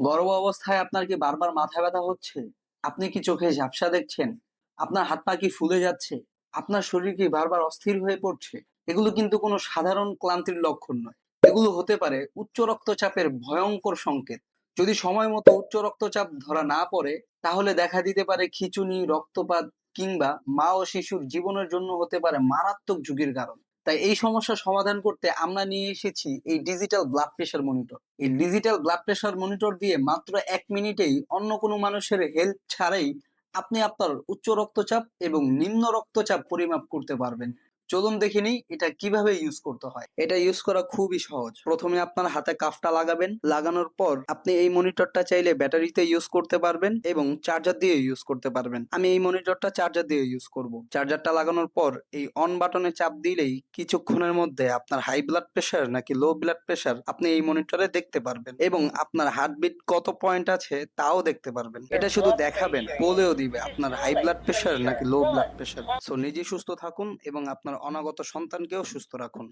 গর্ভ অবস্থায় আপনার কি বারবার মাথা ব্যথা হচ্ছে? আপনি কি চোখে ঝাপসা দেখছেন? আপনার হাত পা কি ফুলে যাচ্ছে? আপনার শরীর কি বারবার অস্থির হয়ে পড়ছে? এগুলো কিন্তু কোনো সাধারণ ক্লান্তির লক্ষণ নয়। এগুলো হতে পারে উচ্চ রক্তচাপের ভয়ঙ্কর সংকেত। যদি সময় মতো উচ্চ রক্তচাপ ধরা না পড়ে, তাহলে দেখা দিতে পারে খিঁচুনি, রক্তপাত কিংবা মা ও শিশুর জীবনের জন্য হতে পারে মারাত্মক ঝুঁকির কারণ। তাই এই সমস্যা সমাধান করতে আমরা নিয়ে এসেছি এই ডিজিটাল ব্লাড প্রেশার মনিটর এই ডিজিটাল ব্লাড প্রেশার মনিটর দিয়ে মাত্র এক মিনিটেই অন্য কোনো মানুষের হেল্প ছাড়াই আপনি আপনার উচ্চ রক্তচাপ এবং নিম্ন রক্তচাপ পরিমাপ করতে পারবেন। চলুন দেখে নিই এটা কীভাবে ইউজ করতে হয়। এটা ইউজ করা খুবই সহজ। প্রথমে আপনার হাতে কাফটা লাগাবেন। লাগানোর পর আপনি এই মনিটরটা চাইলে ব্যাটারিতে ইউজ করতে পারবেন এবং চার্জার দিয়ে ইউজ করতে পারবেন। আমি এই মনিটরটা চার্জার দিয়ে ইউজ করব। চার্জারটা লাগানোর পর এই অন বাটনে চাপ দিলেই কিছুক্ষণের মধ্যে আপনার হাই ব্লাড প্রেশার নাকি লো ব্লাড প্রেশার আপনি এই মনিটরে দেখতে পারবেন এবং আপনার হার্টবিট কত পয়েন্ট আছে তাও দেখতে পারবেন। এটা শুধু দেখাবেন, বলেও দিবে আপনার হাই ব্লাড প্রেশার নাকি লো ব্লাড প্রেশার সো নিজে সুস্থ থাকুন এবং আপনার অনাগত সন্তানকেও সুস্থ রাখুন।